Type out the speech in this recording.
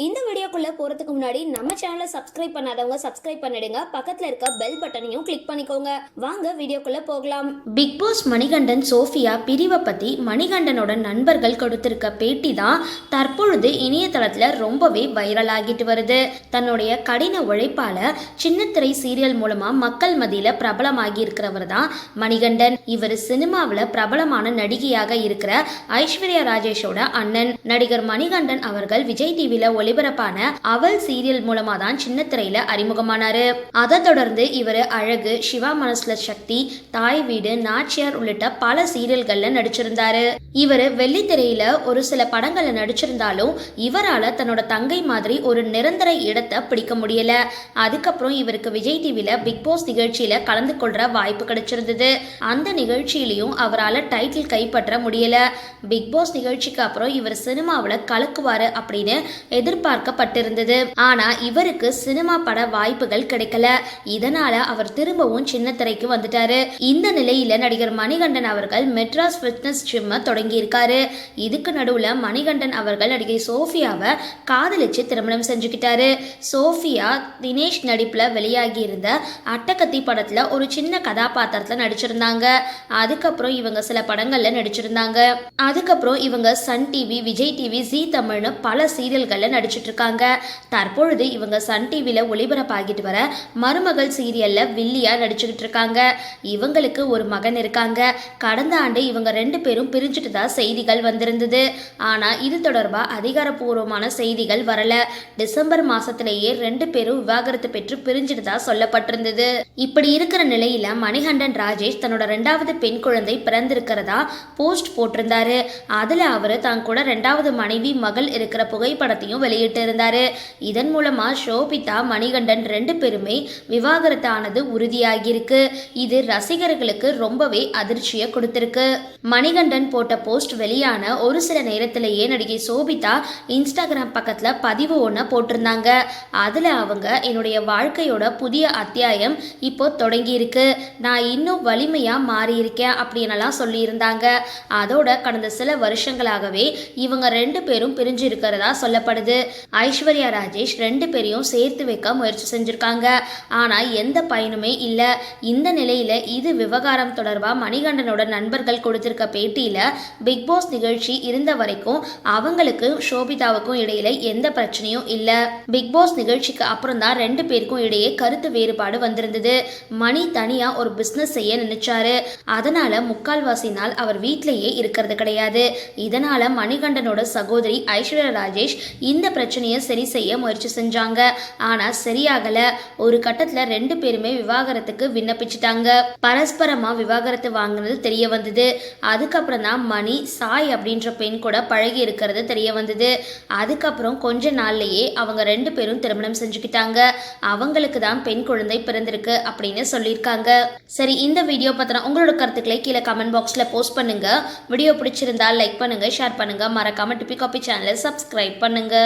இந்த வீடியோக்குள்ள போறதுக்கு முன்னாடி நம்ம சேனலை சப்ஸ்கிரைப் பண்ணாதவங்க சப்ஸ்கிரைப் பண்ணிடுங்க. பக்கத்துல இருக்க பெல் பட்டனையும் கிளிக் பண்ணிக்கோங்க. வாங்க வீடியோக்குள்ள போகலாம். பிக் பாஸ் மணிகண்டன் சோஃபியா பிரிவை பற்றி மணிகண்டனோட நண்பர்கள் கொடுத்திருக்க பேட்டி தான் தற்பொழுது இணையதளத்தில் ரொம்பவே வைரல் ஆகிட்டு வருது. தன்னுடைய கடின உழைப்பால சின்னத்திரை சீரியல் மூலமாக மக்கள் மத்தியில் பிரபலமாகி இருக்கிறவர் தான் மணிகண்டன். இவர் சினிமாவில் பிரபலமான நடிகையாக இருக்கிற ஐஸ்வர்யா ராஜேஷோட அண்ணன். நடிகர் மணிகண்டன் அவர்கள் விஜய் டிவியில் ஒளிபரப்பான அவள் சீரியல் மூலமா தான் சின்னத்திரையில் அறிமுகமானாரு. அதை தொடர்ந்து இவர் அழகு சிவா மனசுல சக்தி தாய் வீடு நாச்சியார் உள்ளிட்ட பல சீரியல்கள்ல நடிச்சிருந்தாரு. இவர் வெள்ளித்திரையில ஒரு சில படங்கள்ல நடிச்சிருந்தாலும் இவரால தன்னோட தங்கை மாதிரி ஒரு நிரந்தர இடத்தை பிடிக்க முடியல. அதுக்கப்புறம் இவருக்கு விஜய் டிவில பிக் பாஸ் நிகழ்ச்சியில கலந்து கொள்ற வாய்ப்பு கிடைச்சிருந்தது. அந்த நிகழ்ச்சியிலையும் அவரால் டைட்டில் கைப்பற்ற முடியல. பிக் பாஸ் நிகழ்ச்சிக்கு அப்புறம் இவர் சினிமாவில் கலக்குவாரு அப்படின்னு எதிர்பார்க்கப்பட்டிருந்தது. ஆனா இவருக்கு சினிமா பட வாய்ப்புகள் கிடைக்கல. இதனால அவர் திரும்பவும் சின்ன திரைக்கு வந்துட்டாரு. இந்த நிலையில நடிகர் மணிகண்டன் அவர்கள் மெட்ராஸ் ஃபிட்னஸ் ஜிம்ம தொடங்கி இருக்காரு இதுக்கு நடுவுல மணிகண்டன் அவர்கள் நடிகை சோஃபியாவை காதலிச்சு திருமணம் செஞ்சுக்கிட்டாரு. சோஃபியா தினேஷ் நடிப்புல வெளியாகி இருந்த அட்டகத்தி படத்துல ஒரு சின்ன கதாபாத்திரத்துல நடிச்சிருந்தாங்க. அதுக்கப்புறம் இவங்க சில படங்கள்ல நடிச்சிருந்தாங்க. அதுக்கப்புறம் இவங்க Sun TV Vijay TV Zee தமிழ்னு பல சீரியல்கள்ல நடிச்சிட்டு இருக்காங்க தற்பொழுது இவங்க சன் டிவியில் ஒளிபரப்பாகிட்டு வர மருமகள் சீரியல்ல வில்லியா நடிச்சுக்கிட்டு இருக்காங்க இவங்களுக்கு ஒரு மகன் இருக்காங்க. கடந்த ஆண்டு இவங்க ரெண்டு பேரும் பிரிஞ்சுட்டு தான் செய்திகள் வந்திருந்தது. ஆனா இது தொடர்பா அதிகாரப்பூர்வமான செய்திகள் வரல. டிசம்பர் மாசத்திலேயே ரெண்டு பேரும் விவாகரத்து பெற்று பிரிஞ்சுட்டு தான் சொல்லப்பட்டிருந்தது. இப்படி இருக்கிற நிலையில மணிகண்டன் ராஜேஷ் தன்னோட ரெண்டாவது பெண் குழந்தை பிறந்திருக்கிறதா போஸ்ட் போட்டிருந்தாரு. அதுல அவரு தான் கூட ரெண்டாவது மனைவி மகள் இருக்கிற புகைப்படத்தையும் வெளியிட்டு இருந்தார் இதன் மூலமாக ஷோபிதா மணிகண்டன் ரெண்டு பேருமே விவாகரத்தானது உறுதியாகியிருக்கு. இது ரசிகர்களுக்கு ரொம்பவே அதிர்ச்சியை கொடுத்திருக்கு. மணிகண்டன் போட்ட போஸ்ட் வெளியான ஒரு சில நேரத்திலேயே நடிகை சோபிதா இன்ஸ்டாகிராம் பக்கத்தில் பதிவு ஒன்று போட்டிருந்தாங்க. அதில் அவங்க என்னுடைய வாழ்க்கையோட புதிய அத்தியாயம் இப்போ தொடங்கியிருக்கு. நான் இன்னும் வலிமையாக மாறியிருக்கேன் அப்படின்னலாம் சொல்லியிருந்தாங்க. அதோட கடந்த சில வருஷங்களாகவே இவங்க ரெண்டு பேரும் பிரிஞ்சு இருக்கிறதா சொல்லப்படுது. ஐஸ்வர்யா ராஜேஷ் ரெண்டு பேரையும் சேர்த்து வைக்க முயற்சி செஞ்சிருக்காங்க. ஆனா எந்த பயனுமே இல்லை. இந்த நிலையில் இது விவகாரம் தொடர்பாக மணிகண்டனோட நண்பர்கள் கொடுத்திருக்க பேட்டியில் பிக்பாஸ் நிகழ்ச்சி இருந்த வரைக்கும் அவங்களுக்கு சோபிதாவுக்கும் இடையில எந்த பிரச்சனையும் இல்லை. பிக்பாஸ் நிகழ்ச்சிக்கு அப்புறம் தான் ரெண்டு பேருக்கும் இடையே கருத்து வேறுபாடு வந்திருந்தது. மணி தனியாக ஒரு பிஸ்னஸ் செய்ய நினைச்சாரு. அதனால முக்கால்வாசி நாள் அவர் வீட்டிலேயே இருக்கிறது கிடையாது. இதனால மணிகண்டனோட சகோதரி ஐஸ்வர்யா ராஜேஷ் இந்த பிரச்சனையை சரி செய்ய முயற்சி செஞ்சாங்க. ஆனா சரியாகல. ஒரு கட்டத்துல ரெண்டு பேருமே விவாகரத்துக்கு விண்ணப்பிச்சிட்டாங்க. பரஸ்பரமா விவாகரத்து வாங்கினது தெரிய வந்தது. அதுக்கப்புறம் தான் மணி சாய் அப்படின்ற பெண் கூட பழகி இருக்கிறது தெரிய வந்தது. அதுக்கப்புறம் கொஞ்ச நாள்லயே அவங்க ரெண்டு பேரும் திருமணம் செஞ்சுக்கிட்டாங்க. அவங்களுக்கு தான் பெண் குழந்தை பிறந்திருக்கு அப்படின்னு சொல்லியிருக்காங்க. சரி இந்த வீடியோ பத்தின உங்களோட கருத்துக்களை கீழே கமெண்ட் பாக்ஸ்ல போஸ்ட் பண்ணுங்க. வீடியோ பிடிச்சிருந்தா லைக் பண்ணுங்க ஷேர் பண்ணுங்க. மறக்காம டிபி காபி சேனலை சப்ஸ்கிரைப் பண்ணுங்க.